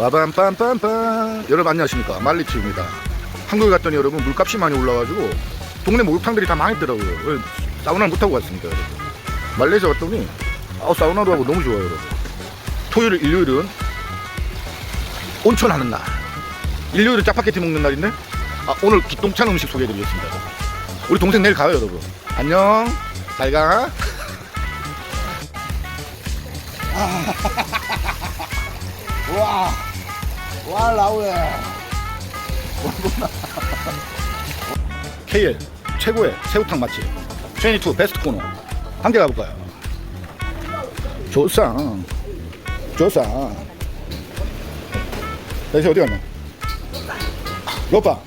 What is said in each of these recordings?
빠밤빰빰빰. 여러분 안녕하십니까? 말리티입니다. 한국에 갔더니 여러분 물값이 많이 올라가지고 동네 목욕탕들이 다 망했더라고요. 사우나를 못하고 갔습니다 여러분? 말레이시아 갔더니 아, 사우나도 하고 너무 좋아요 여러분. 토요일 일요일은 온천 하는 날. 일요일은 짜파게티 먹는 날인데? 아, 오늘 기똥찬 음식 소개해드리겠습니다 우리 동생 내일 가요 여러분. 안녕. 잘가. 와, 와 라우야. KL 최고의 새우탕 맛집 22 베스트 코너 함께 가볼까요? 조상 조상 여기 어디 갔나? 로빠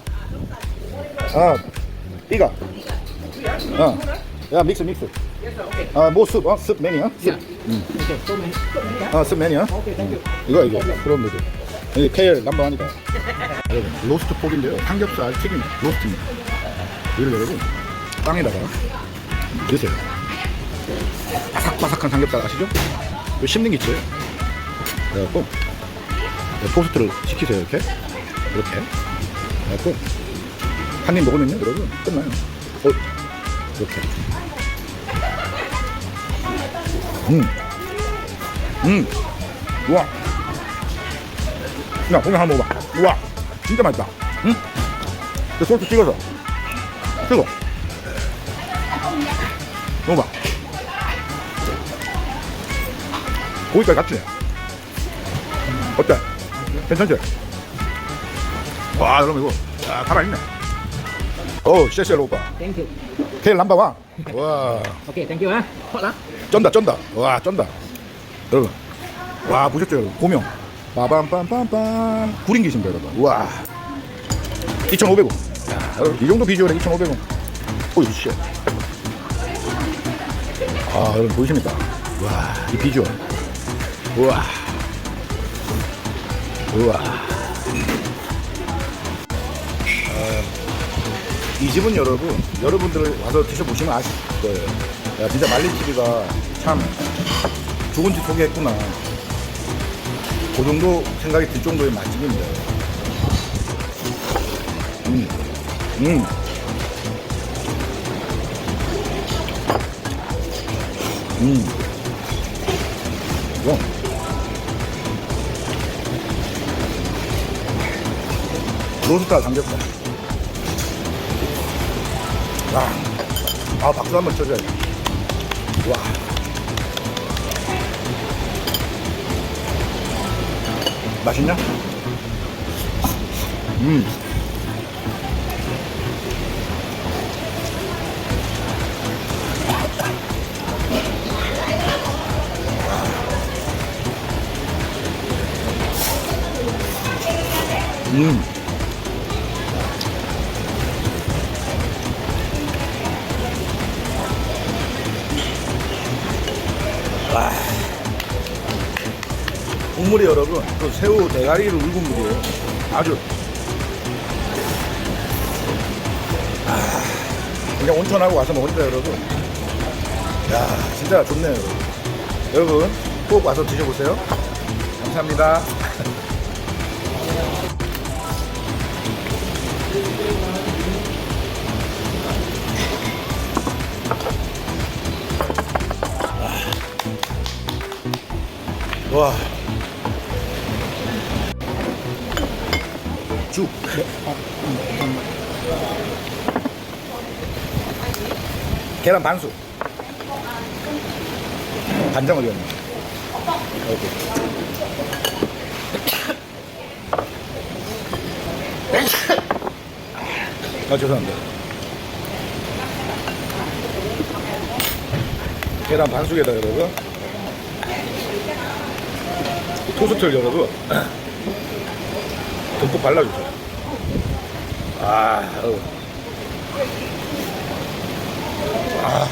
아 삐가 어 야 믹스 믹스 아 뭐 숲? 어? 숲 메뉴야? 숲 음. 아, 습 메뉴야? 이거 이거 그럼 되죠 여기 KL 넘버원이다. 여러분 로스트 폭인데요. 삼겹살 튀김 로스트입니다. 이걸 여러분 빵에다가 드세요. 바삭바삭한 삼겹살 아시죠? 이거 씹는 게 있어요 그래갖고 토스트를 시키세요 이렇게. 이렇게. 그래갖고 한 입 먹으면요 여러분 끝나요. 어, 이렇게. 음. 음. 우와. 야, 고기 하나 먹어봐. 우와. 진짜 맛있다. 응? 그 소스 찍어서. 찍어. 먹어봐. 고기까지 같이. 어때? 괜찮지? 와, 여러분 이거. 야, 살아있네. 오, 쎄쎄 오빠. You. 케일 원. 와. Ha. Hot lắm. 쩐다 쩐다 와 쩐다 여러분 와 보셨죠 여러분 고명 빠밤빰빰빰. 구린 계신다 여러분. 와. 2,500원. 야, 여러분, 이 정도 비주얼에 2,500원. 오이 씨. 아 여러분 보이십니까? 와이 비주얼. 우와. 우와. 아, 이 집은 여러분 여러분들 와서 드셔보시면 아실 거예요. 야 진짜 말린TV가 참 좋은 집 소개했구나 그 정도 생각이 들 정도의 맛집입니다 음, 음. 음. 이거. 로스타 삼겹살 와. 아 박수 한번 쳐줘야지 와 맛있냐? 음 음. 국물이 여러분 또 새우 대가리를 울군 물이에요. 아주. 아, 그냥 온천하고 와서 먹으니까 여러분. 야 진짜 좋네요 여러분. 여러분 꼭 와서 드셔보세요. 감사합니다. 와 죽. 계란 반숙. 간장 어디 갔나? 오케이. 아, 죄송합니다. 계란 반숙에다 여러분. 토스트를 여러분. 듬뿍 발라주세요. 아, 어우. 아.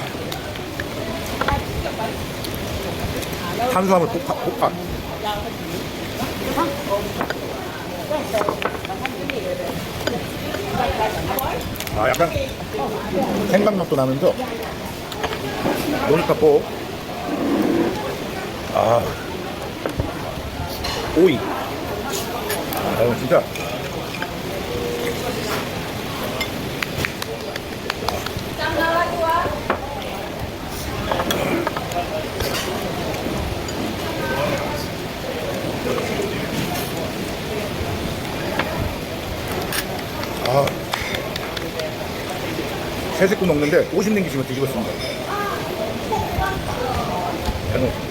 탄수화물 폭발, 폭발. 아, 약간 생강맛도 나면서 노니까 뽀. 아, 오이. 어, 진짜. 아, 세 식구 먹는데 50 남기시면 뒤집었습니다. 잘 먹었습니다.